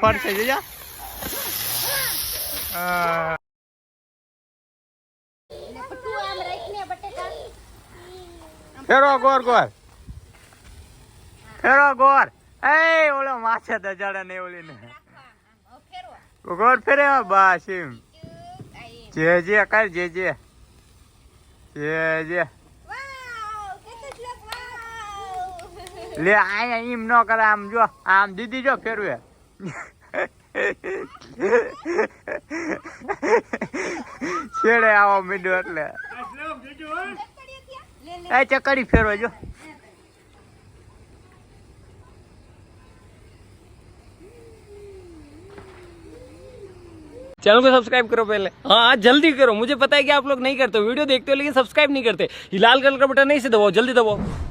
પડશે જોજો આ, ફેરો ગોર ગોર. ફેરો ગોર. એ ઓલો માછે દજાડે ને ઓલી ને. ગોર ફેરે બસ એમ. જે જે કર જે જે જે જે લે આયા એમ ન કરે આમ જો આમ દીદી જો ફેરવે છેડે આવો મીડો એટલે એ ચકડી ફેરવે જો चैनल को सब्सक्राइब करो पहले हाँ जल्दी करो मुझे पता है कि आप लोग नहीं करते हो वीडियो देखते हो लेकिन सब्सक्राइब नहीं करते ये लाल कलर का बटन नहीं से दबाओ जल्दी दबाओ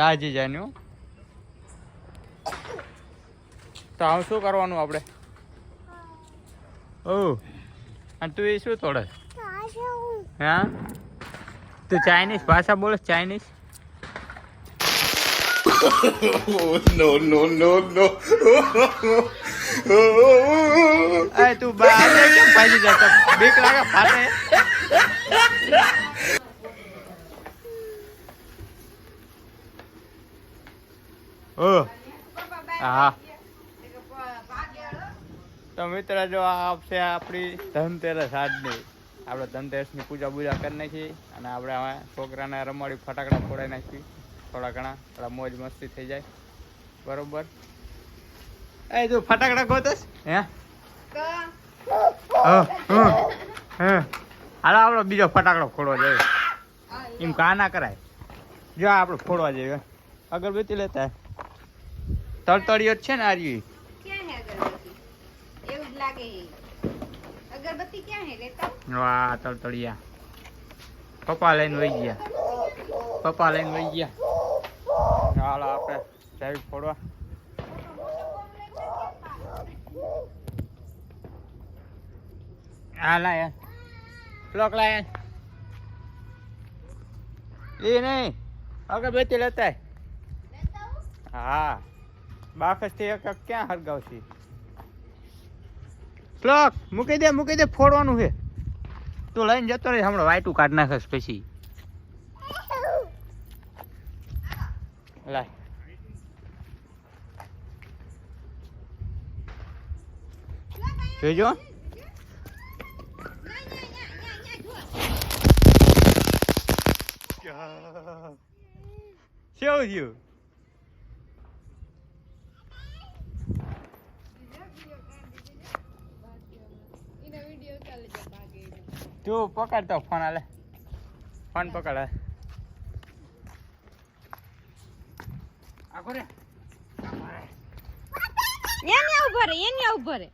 દાજી જાન્યું તો આમ શું કરવાનું આપણે? ઓ. અને તું એ શું તોડે? હા? તું ચાઇનીઝ ભાષા બોલે ચાઇનીઝ? નો નો નો. તું બહાર કેમ જતો બીક લાગે ફાટે ઓ હા તો મિત્ર જો આ આપશે આપણી ધનતેરસ આજની. આપણે ધનતેરસની પૂજા બૂજા કરી નાખી અને આપણે હવે છોકરાને રમાડી ફટાકડા ફોડાઈ નાખી. થોડા ઘણા. થોડા મોજ મસ્તી થઈ જાય. બરોબર? એ તું ફટાકડા ગોતસ. હે. હાલો આપણો બીજો ફટાકડો ફોડવા જોઈએ. એમ કા ના કરાય. જો આપણે ફોડવા જઈએ. અગરબત્તી લેતા. તળતળિયો જ છે ને હે અગરબત્તી ક્યાં હે લેતા? વાહ તળતળિયા. પપ્પા લઈને વહી ગયા. પપ્પા લઈને વહી ગયા. હાલ આપણે જાય ફોડવા. હા લાય ક્લોક લાય. એ નહીં અગરબત્તી લેતા હા. બાકસથી એક એક ક્યાં હરગાવશે ક્લોક મૂકી દે મૂકી દે ફોડવાનું છે. તું લઈને જતો રહે હમણાં વાયટું કાઢ નાખસ પછી. લાય. જોજો. શું થયું? તું પકડતો ફોન આલે. ફોન પકડ. આખો રે. એને ઊભો રે એને ઊભો રે.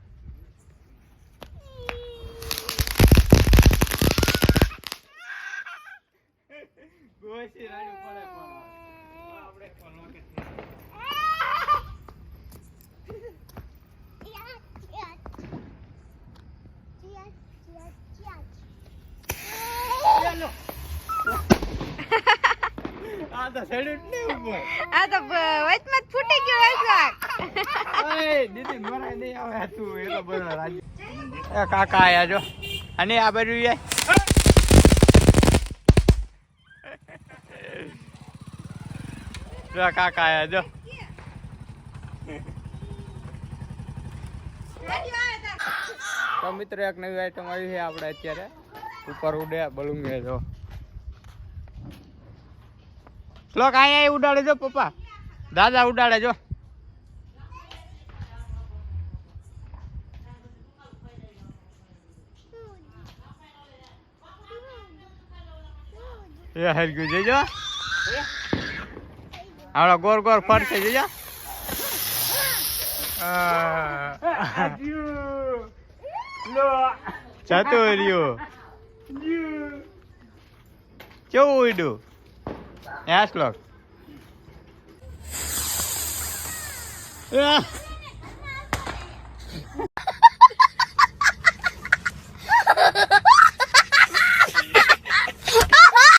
ગોસી રાડું પડે પણ આપણે ફોન વખત આ તો સડ્યું જ ઉપર આ તો વચમાં જ ફૂટી ગયો હશે ઓય દીદી મરાય નહીં આવે તું એ તો બધો રાજી. એ કાકા આયા જો. અને આ બાજુ જાય. જો કાકા આયા જો. તો મિત્ર એક નવી આઈટમ આવી છે આપણે અત્યારે. ઉપર ઉડે બલુંગે જો. લોક અહીંયા ઉડાડે જો પપ્પા. દાદા ઉડાડે જો. એ હરગ્યું જઈજો આવડા ગોર ગોર ફરશે જઈજો જતો રહ્યો. કેવું ઉડ્યું? યાસ લોક